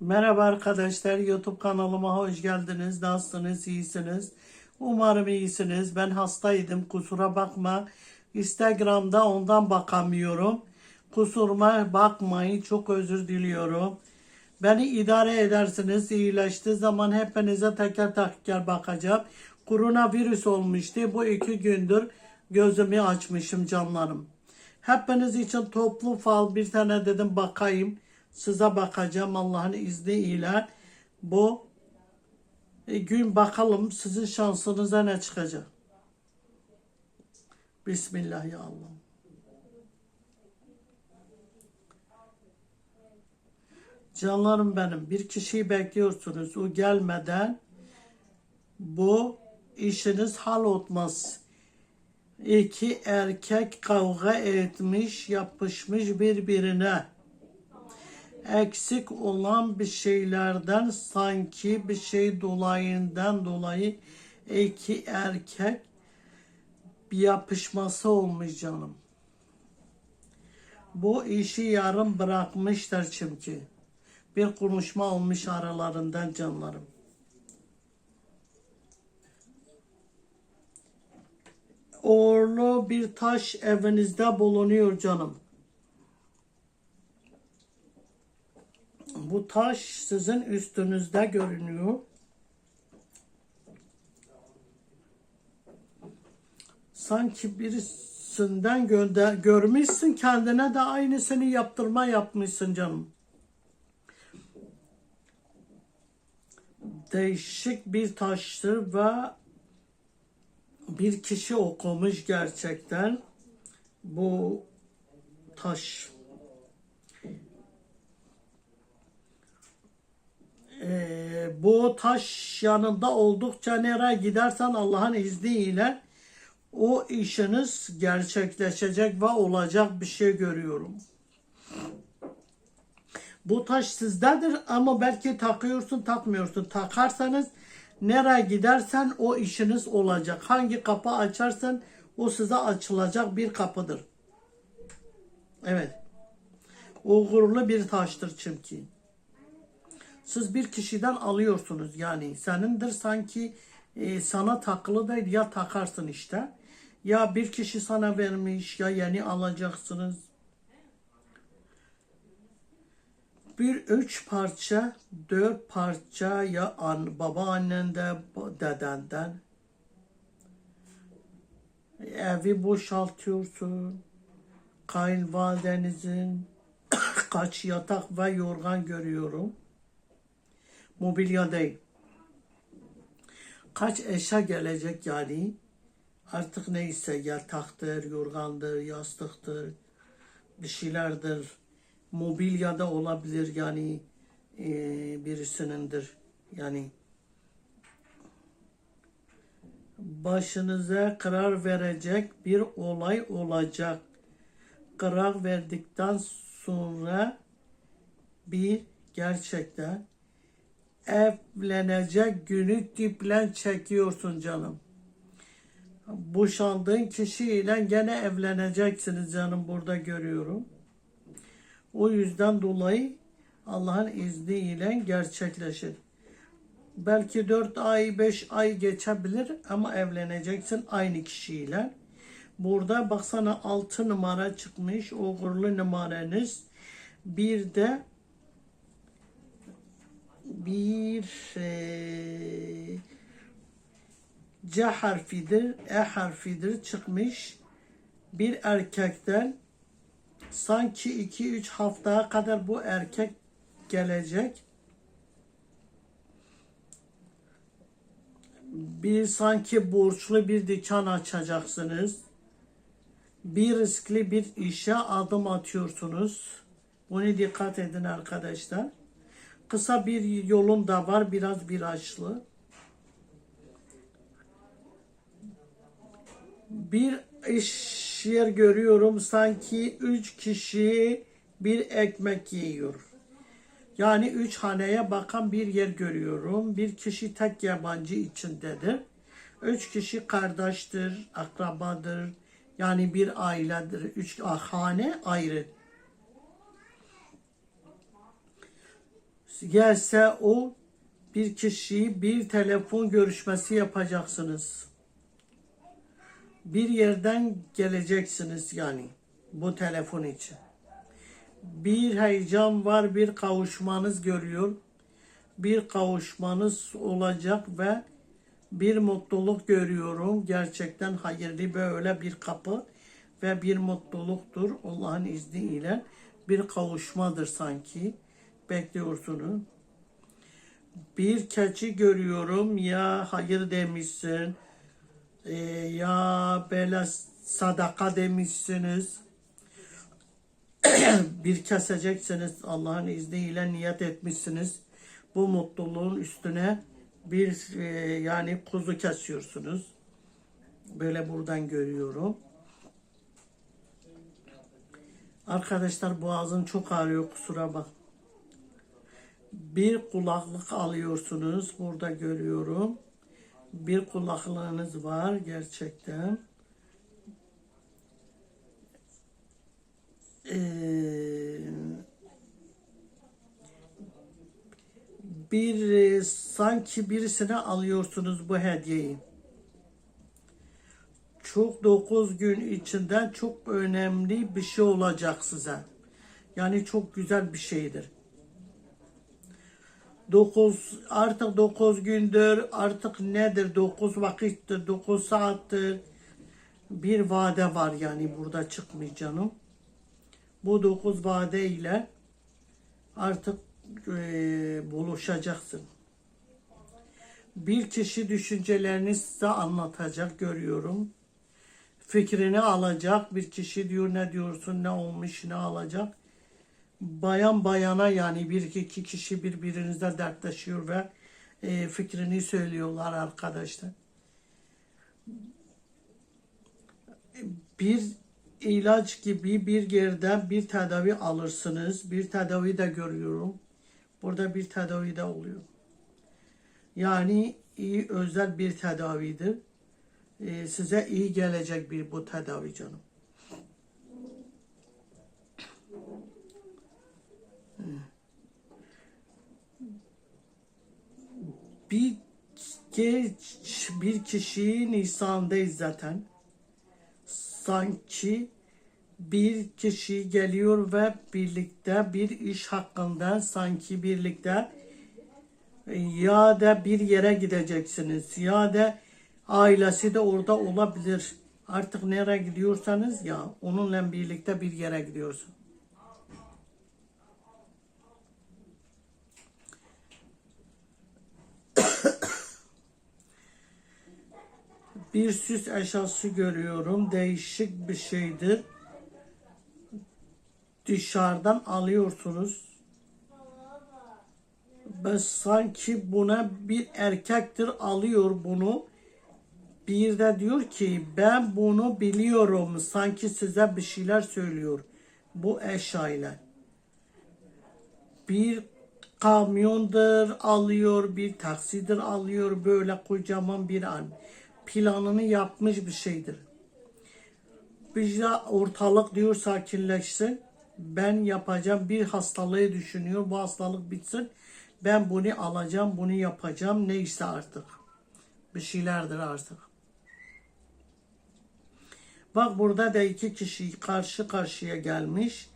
Merhaba arkadaşlar, YouTube kanalıma hoş geldiniz. Nasılsınız, iyisiniz? Umarım iyisiniz. Ben hastaydım, kusura bakma. Instagram'da ondan bakamıyorum. Kusuruma bakmayın, çok özür diliyorum. Beni idare edersiniz, iyileştiği zaman hepinize teker teker bakacağım. Koronavirüs olmuştu, bu iki gündür gözümü açmışım canlarım. Hepiniz için toplu fal bir tane dedim bakayım. Size bakacağım Allah'ın izniyle. Bu e, gün bakalım sizin şansınıza ne çıkacak. Bismillah ya Allah. Canlarım benim bir kişiyi bekliyorsunuz. O gelmeden bu işiniz hal olmaz. İki erkek kavga etmiş, yapışmış birbirine. Eksik olan bir şeylerden sanki bir şey dolayından dolayı iki erkek bir yapışması olmuş canım. Bu işi yarım bırakmışlar çünkü. Bir konuşma olmuş aralarından canlarım. Uğurlu bir taş evinizde bulunuyor canım. Bu taş sizin üstünüzde görünüyor. Sanki birisinden gönder görmüşsün kendine de aynısını yaptırma yapmışsın canım. Değişik bir taştır ve bir kişi okumuş gerçekten bu taş. Ee, bu taş yanında oldukça nereye gidersen Allah'ın izniyle o işiniz gerçekleşecek ve olacak bir şey görüyorum. Bu taş sizdedir ama belki takıyorsun takmıyorsun. Takarsanız nereye gidersen o işiniz olacak. Hangi kapı açarsan o size açılacak bir kapıdır. Evet. Uğurlu bir taştır çünkü. Siz bir kişiden alıyorsunuz yani senindir sanki e, sana takılı değil ya takarsın işte. Ya bir kişi sana vermiş ya yeni alacaksınız. bir üç parça, dört parça ya an, baba annende, dedenden evi boşaltıyorsun. Kayınvalidenizin kaç yatak ve yorgan görüyorum. Mobilya değil. Kaç eşya gelecek yani. Artık neyse yataktır, yorgandır, yastıktır, bir şeylerdir mobilyada olabilir yani e, birisinindir yani başınıza karar verecek bir olay olacak. Karar verdikten sonra bir gerçekten evlenecek günü diplen çekiyorsun canım. Boşandığın kişiyle gene evleneceksiniz canım burada görüyorum. O yüzden dolayı Allah'ın izniyle gerçekleşir. Belki 4 ay 5 ay geçebilir ama evleneceksin aynı kişiyle. Burada baksana 6 numara çıkmış uğurlu numaranız. Bir de bir e, C harfidir, E harfidir çıkmış. Bir erkekten sanki 2-3 haftaya kadar bu erkek gelecek. Bir sanki borçlu bir dükkan açacaksınız. Bir riskli bir işe adım atıyorsunuz. Bunu dikkat edin arkadaşlar. Kısa bir yolun da var biraz virajlı. Bir iş yer görüyorum sanki üç kişi bir ekmek yiyor. Yani üç haneye bakan bir yer görüyorum. Bir kişi tek yabancı içindedir. Üç kişi kardeştir, akrabadır. Yani bir ailedir. Üç hane ayrı. Gelse o bir kişiyi bir telefon görüşmesi yapacaksınız. Bir yerden geleceksiniz yani bu telefon için. Bir heyecan var, bir kavuşmanız görüyor. Bir kavuşmanız olacak ve bir mutluluk görüyorum. Gerçekten hayırlı böyle bir kapı ve bir mutluluktur Allah'ın izniyle. Bir kavuşmadır sanki. Bekliyorsunuz. Bir keçi görüyorum ya hayır demişsin e, ya böyle sadaka demişsiniz. bir keseceksiniz Allah'ın izniyle niyet etmişsiniz. Bu mutluluğun üstüne bir e, yani kuzu kesiyorsunuz. Böyle buradan görüyorum. Arkadaşlar boğazım çok ağrıyor kusura bak. Bir kulaklık alıyorsunuz. Burada görüyorum. Bir kulaklığınız var gerçekten. Ee, bir e, sanki birisine alıyorsunuz bu hediyeyi. Çok 9 gün içinde çok önemli bir şey olacak size. Yani çok güzel bir şeydir. 9 artık 9 gündür artık nedir 9 vakittir 9 saattir bir vade var yani burada çıkmayacağım. Bu 9 vade ile artık e, buluşacaksın. Bir kişi düşüncelerini size anlatacak görüyorum. Fikrini alacak. Bir kişi diyor ne diyorsun ne olmuş ne alacak. Bayan bayana yani bir iki kişi birbirinizle dertleşiyor ve e, fikrini söylüyorlar arkadaşlar. Bir ilaç gibi bir yerden bir tedavi alırsınız. Bir tedavi de görüyorum. Burada bir tedavi de oluyor. Yani iyi özel bir tedavidir. Ee, size iyi gelecek bir bu tedavi canım. Bir geç bir kişi Nisan'dayız zaten. Sanki bir kişi geliyor ve birlikte bir iş hakkında sanki birlikte ya da bir yere gideceksiniz ya da ailesi de orada olabilir. Artık nereye gidiyorsanız ya onunla birlikte bir yere gidiyorsun. Bir süs eşyası görüyorum. Değişik bir şeydir. Dışarıdan alıyorsunuz. Ben sanki buna bir erkektir alıyor bunu. Bir de diyor ki ben bunu biliyorum. Sanki size bir şeyler söylüyor. Bu eşyayla. Bir kamyondur alıyor, bir taksidir alıyor. Böyle kocaman bir an planını yapmış bir şeydir. Bize ortalık diyor sakinleşsin. Ben yapacağım bir hastalığı düşünüyor. Bu hastalık bitsin. Ben bunu alacağım, bunu yapacağım. Neyse artık. Bir şeylerdir artık. Bak burada da iki kişi karşı karşıya gelmiş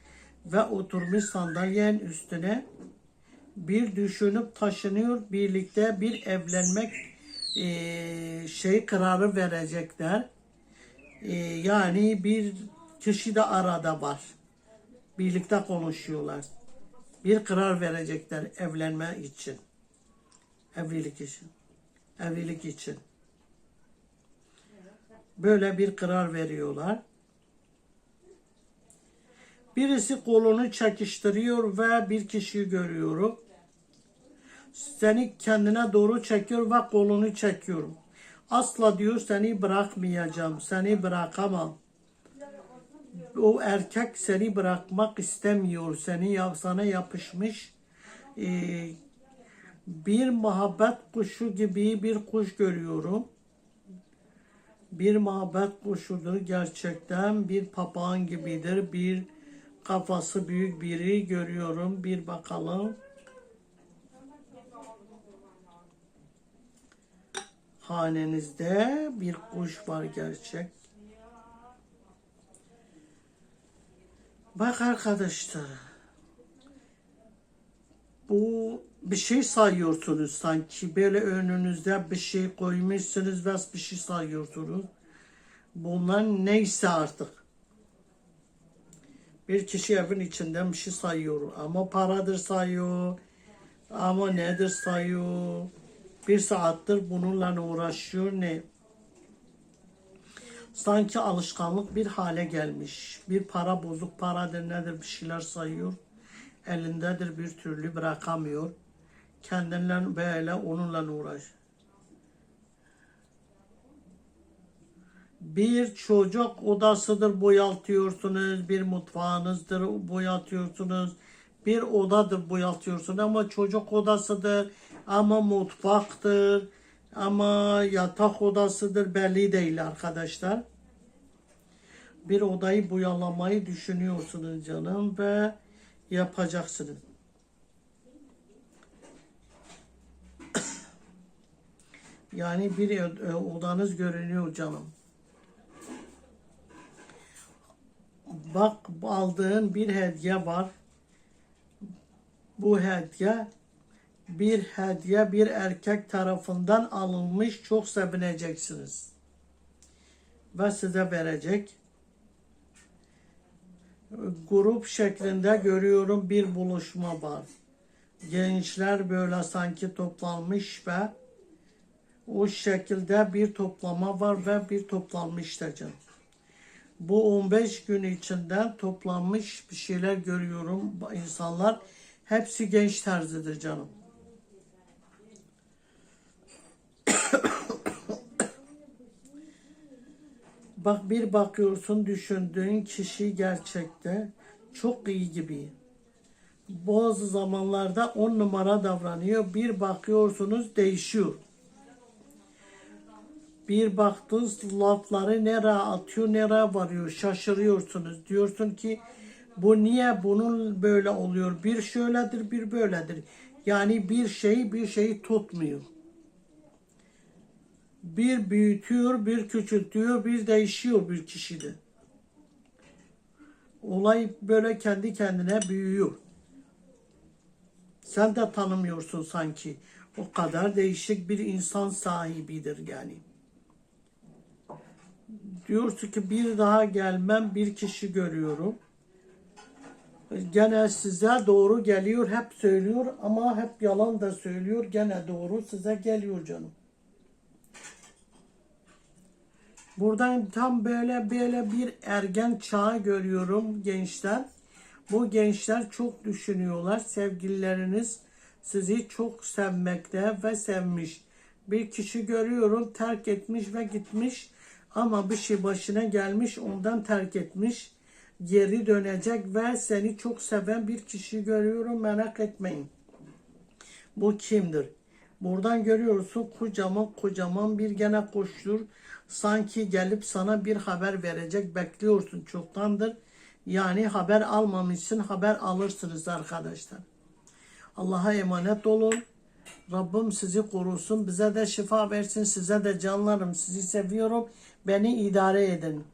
ve oturmuş sandalyenin üstüne bir düşünüp taşınıyor birlikte bir evlenmek e, şey kararı verecekler. E, yani bir kişi de arada var. Birlikte konuşuyorlar. Bir karar verecekler evlenme için. Evlilik için. Evlilik için. Böyle bir karar veriyorlar. Birisi kolunu çekiştiriyor ve bir kişiyi görüyorum. Seni kendine doğru çekiyor ve kolunu çekiyorum. Asla diyor seni bırakmayacağım, seni bırakamam. O erkek seni bırakmak istemiyor, seni sana yapışmış. Ee, bir muhabbet kuşu gibi bir kuş görüyorum. Bir muhabbet kuşudur gerçekten, bir papağan gibidir, bir kafası büyük biri görüyorum. Bir bakalım. Hanenizde bir kuş var gerçek. Bak arkadaşlar. Bu bir şey sayıyorsunuz sanki böyle önünüzde bir şey koymuşsunuz ve bir şey sayıyorsunuz. Bunlar neyse artık. Bir kişi evin içinden bir şey sayıyor ama paradır sayıyor ama nedir sayıyor. Bir saattir bununla uğraşıyor ne? Sanki alışkanlık bir hale gelmiş. Bir para bozuk paradır nedir bir şeyler sayıyor. Elindedir bir türlü bırakamıyor. Kendinden böyle onunla uğraş. Bir çocuk odasıdır boyaltıyorsunuz, bir mutfağınızdır boyatıyorsunuz, bir odadır boyatıyorsunuz ama çocuk odasıdır, ama mutfaktır, ama yatak odasıdır belli değil arkadaşlar. Bir odayı boyalamayı düşünüyorsunuz canım ve yapacaksınız. Yani bir e, odanız görünüyor canım. Bak aldığın bir hediye var. Bu hediye bir hediye bir erkek tarafından alınmış çok sevineceksiniz. Ve size verecek. Grup şeklinde görüyorum bir buluşma var. Gençler böyle sanki toplanmış ve o şekilde bir toplama var ve bir toplanmışlar canım. Bu 15 gün içinden toplanmış bir şeyler görüyorum. İnsanlar hepsi genç terzidir canım. Bak bir bakıyorsun düşündüğün kişi gerçekte çok iyi gibi. Bazı zamanlarda on numara davranıyor. Bir bakıyorsunuz değişiyor. Bir baktınız lafları nereye atıyor nereye varıyor şaşırıyorsunuz. Diyorsun ki bu niye bunun böyle oluyor? Bir şöyledir bir böyledir. Yani bir şey bir şeyi tutmuyor. Bir büyütüyor, bir küçültüyor, bir değişiyor bir kişide. Olay böyle kendi kendine büyüyor. Sen de tanımıyorsun sanki. O kadar değişik bir insan sahibidir yani. Diyorsun ki bir daha gelmem bir kişi görüyorum. Gene size doğru geliyor hep söylüyor ama hep yalan da söylüyor gene doğru size geliyor canım. Buradan tam böyle böyle bir ergen çağı görüyorum gençler. Bu gençler çok düşünüyorlar. Sevgilileriniz sizi çok sevmekte ve sevmiş. Bir kişi görüyorum terk etmiş ve gitmiş ama bir şey başına gelmiş ondan terk etmiş. Geri dönecek ve seni çok seven bir kişi görüyorum merak etmeyin. Bu kimdir? Buradan görüyorsun kocaman kocaman bir gene koştur. Sanki gelip sana bir haber verecek bekliyorsun çoktandır. Yani haber almamışsın haber alırsınız arkadaşlar. Allah'a emanet olun. Rabbim sizi korusun. Bize de şifa versin. Size de canlarım. Sizi seviyorum. Beni idare edin.